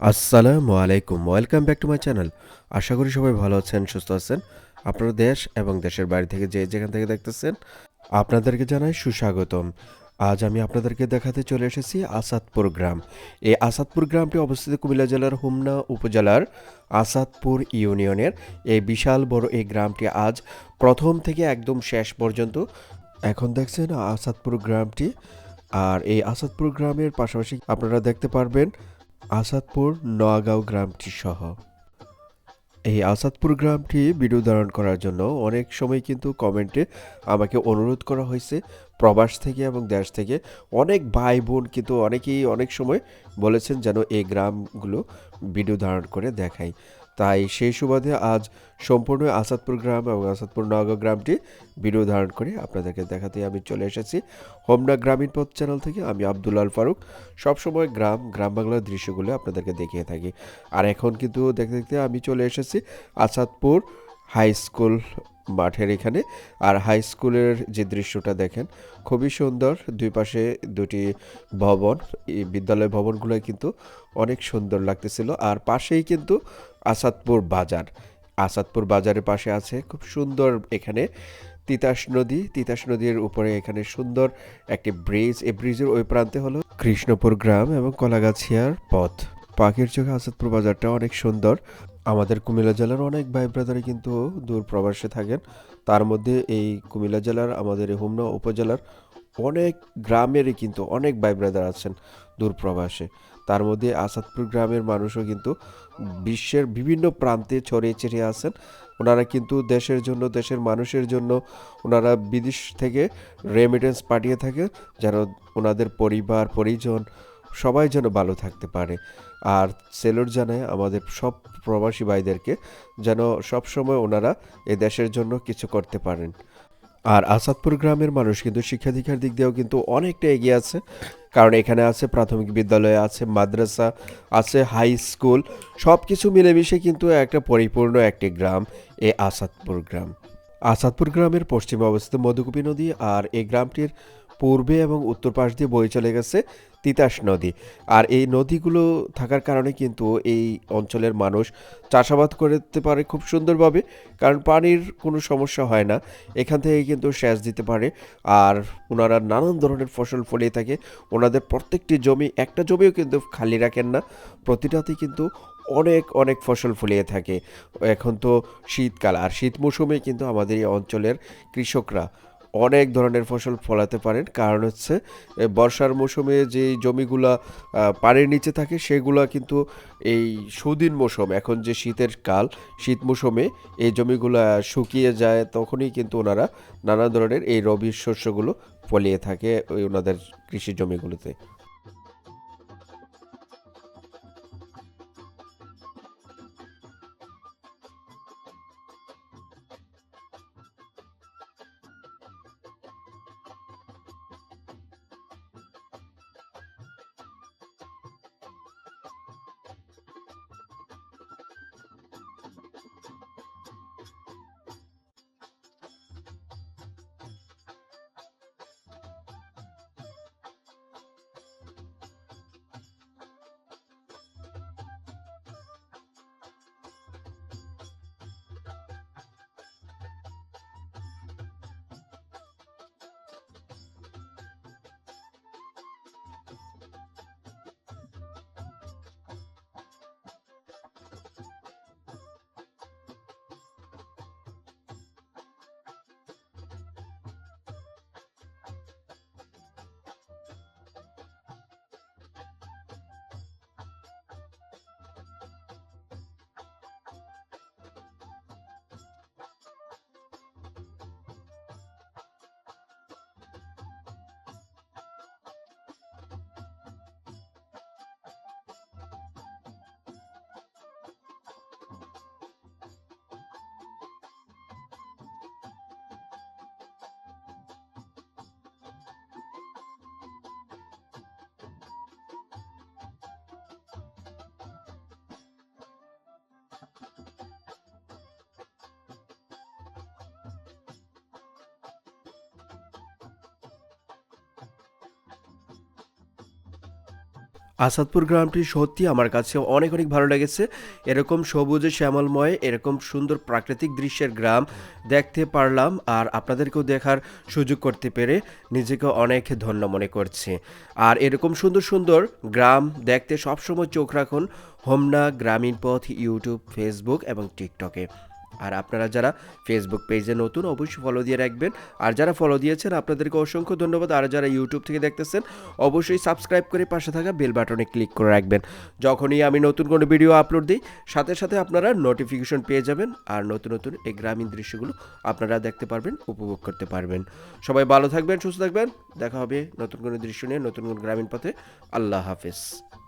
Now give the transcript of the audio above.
আসসালামু আলাইকুম, welcome back to my channel. আশা করি সবাই ভালো আছেন, সুস্থ আছেন। আপনারা দেশ এবং দেশের বাইরে থেকে যে যেখান থেকে দেখতেছেন, আপনাদেরকে জানাই সুস্বাগতম। আজ আমি আপনাদেরকে দেখাতে চলে এসেছি আসাদপুর গ্রাম। এই আসাদপুর গ্রামটি অবস্থিত কুমিল্লা জেলার হুমনা উপজেলার আসাদপুর ইউনিয়নের। এই বিশাল বড় এই গ্রামটি আজ প্রথম থেকে একদম শেষ পর্যন্ত। এখন দেখছেন আসাদপুর গ্রামটি। আর এই আসাদপুর গ্রামের পাশাপাশি আপনারা দেখতে পারবেন আসাদপুর নোয়াগাঁও গ্রামটি সহ। এই আসাদপুর গ্রামটি ভিডিও ধারণ করার জন্য অনেক সময় কিন্তু কমেন্টে আমাকে অনুরোধ করা হয়েছে। প্রবাস থেকে এবং দেশ থেকে অনেক ভাই বোন কিন্তু অনেকেই অনেক সময় বলেছেন যেন এই গ্রামগুলো ভিডিও ধারণ করে দেখাই তাই সেই সুবাদে আজ সম্পূর্ণ আসাদপুর গ্রাম এবং আসাদপুর নগর গ্রামটি ভিডিও ধারণ করে আপনাদেরকে দেখাতে আমি চলে এসেছি। হোমনা গ্রামীণ পথ চ্যানেল থেকে আমি আব্দুল আল ফারুক। সবসময় গ্রাম গ্রাম বাংলার দৃশ্যগুলো আপনাদেরকে দেখিয়ে থাকি। আর এখন কিন্তু দেখতে দেখতে আমি চলে এসেছি আসাদপুর হাই স্কুল মাঠের এখানে আর হাই স্কুলের যে দৃশ্যটা দেখেন, খুবই সুন্দর। দুই পাশে দুটি ভবন, এই বিদ্যালয় ভবনগুলো কিন্তু অনেক সুন্দর লাগতেছিল। আর পাশেই কিন্তু আসাদপুর বাজার। আসাদপুর বাজারের পাশে আছে খুব সুন্দর এখানে তিতাস নদী। তিতাস নদীর উপরে এখানে সুন্দর একটি ব্রিজ এই ব্রিজের ওই প্রান্তে হলো কৃষ্ণপুর গ্রাম এবং কলাগাছিয়ার পথ। পাখির চোখে আসাদপুর বাজারটা অনেক সুন্দর। আমাদের কুমিল্লা জেলার অনেক ভাই ব্রাদারে কিন্তু দূর প্রবাসে থাকেন। তার মধ্যে এই কুমিল্লা জেলার, আমাদের হোমনা উপজেলার অনেক গ্রামেরই কিন্তু অনেক ভাই ব্রাদার আছেন দূর প্রবাসে। তার মধ্যে আসাদপুর গ্রামের মানুষও কিন্তু বিশ্বের বিভিন্ন প্রান্তে ছড়িয়ে ছিটিয়ে আছেন। ওনারা কিন্তু দেশের জন্য, দেশের মানুষের জন্য ওনারা বিদেশ থেকে রেমিটেন্স পাঠিয়ে থাকে, যেন ওনাদের পরিবার, পরিজন সবাই যেন ভালো থাকতে পারে। আর সেলুট জানায় আমাদের সব প্রবাসী ভাইদেরকে যেন সব সময় ওনারা এ দেশের জন্য কিছু করতে পারেন। আর আসাদপুর গ্রামের মানুষ কিন্তু শিক্ষা দীক্ষার দিক দিয়েও কিন্তু অনেকটা এগিয়ে আছে। কারণ এখানে আছে প্রাথমিক বিদ্যালয়, আছে মাদ্রাসা, আছে হাই স্কুল সব কিছু মিলেমিশে কিন্তু একটা পরিপূর্ণ একটি গ্রাম, এ আসাদপুর গ্রাম। আসাদপুর গ্রামের পশ্চিমে অবস্থিত মধুকুপি নদী আর এই গ্রামটির পূর্বে এবং উত্তর পাশ দিয়ে বয়ে চলে গেছে তিতাস নদী। আর এই নদীগুলো থাকার কারণে কিন্তু এই অঞ্চলের মানুষ চাষাবাদ করতে পারে খুব সুন্দরভাবে, কারণ পানির কোনো সমস্যা হয় না। এখান থেকে কিন্তু সেচ দিতে পারে। আর ওনারা নানান ধরনের ফসল ফলিয়ে থাকে। ওনাদের প্রত্যেকটি জমি, একটা জমিও কিন্তু খালি রাখেন না। প্রতিটাতেই কিন্তু অনেক অনেক ফসল ফলিয়ে থাকে। এখন তো শীতকাল, আর শীত মৌসুমে কিন্তু আমাদের এই অঞ্চলের কৃষকরা অনেক ধরনের ফসল ফলাতে পারেন। কারণ হচ্ছে বর্ষার মৌসুমে যে জমিগুলা পানির নিচে থাকে, সেগুলা কিন্তু এই সুদিন মৌসুম, এখন যে শীতের কাল, শীত মৌসুমে এই জমিগুলা শুকিয়ে যায়, তখনই কিন্তু ওনারা নানা ধরনের এই রবি শস্যগুলো ফলিয়ে থাকে ওই ওনাদের কৃষি জমিগুলোতে। আসাদপুর গ্রামটি সত্যি আমার কাছে অনেক অনেক ভালো লেগেছে। এরকম সবুজে শ্যামলময়, এরকম সুন্দর প্রাকৃতিক দৃশ্যের গ্রাম দেখতে পারলাম আর আপনাদেরকেও দেখার সুযোগ করতে পেরে নিজেকে অনেক ধন্য মনে করছি। আর এরকম সুন্দর সুন্দর গ্রাম দেখতে সবসময় চোখ রাখুন হোমনা গ্রামীণ পথ, ইউটিউব ফেসবুক এবং টিকটকে আর আপনারা যারা ফেসবুক পেজে নতুন, অবশ্যই ফলো দিয়ে রাখবেন। আর যারা ফলো দিয়েছেন, আপনাদেরকে অসংখ্য ধন্যবাদ। আর যারা ইউটিউব থেকে দেখতেছেন, অবশ্যই সাবস্ক্রাইব করে পাশে থাকা বেল বাটনে ক্লিক করে রাখবেন। যখনই আমি নতুন কোনো ভিডিও আপলোড দিই, সাথে সাথে আপনারা নোটিফিকেশন পেয়ে যাবেন আর নতুন নতুন এই গ্রামীণ দৃশ্যগুলো আপনারা দেখতে পারবেন, উপভোগ করতে পারবেন। সবাই ভালো থাকবেন, সুস্থ থাকবেন। দেখা হবে নতুন কোনো দৃশ্য নিয়ে, নতুন কোনো গ্রামীণ পথে। আল্লাহ হাফেজ।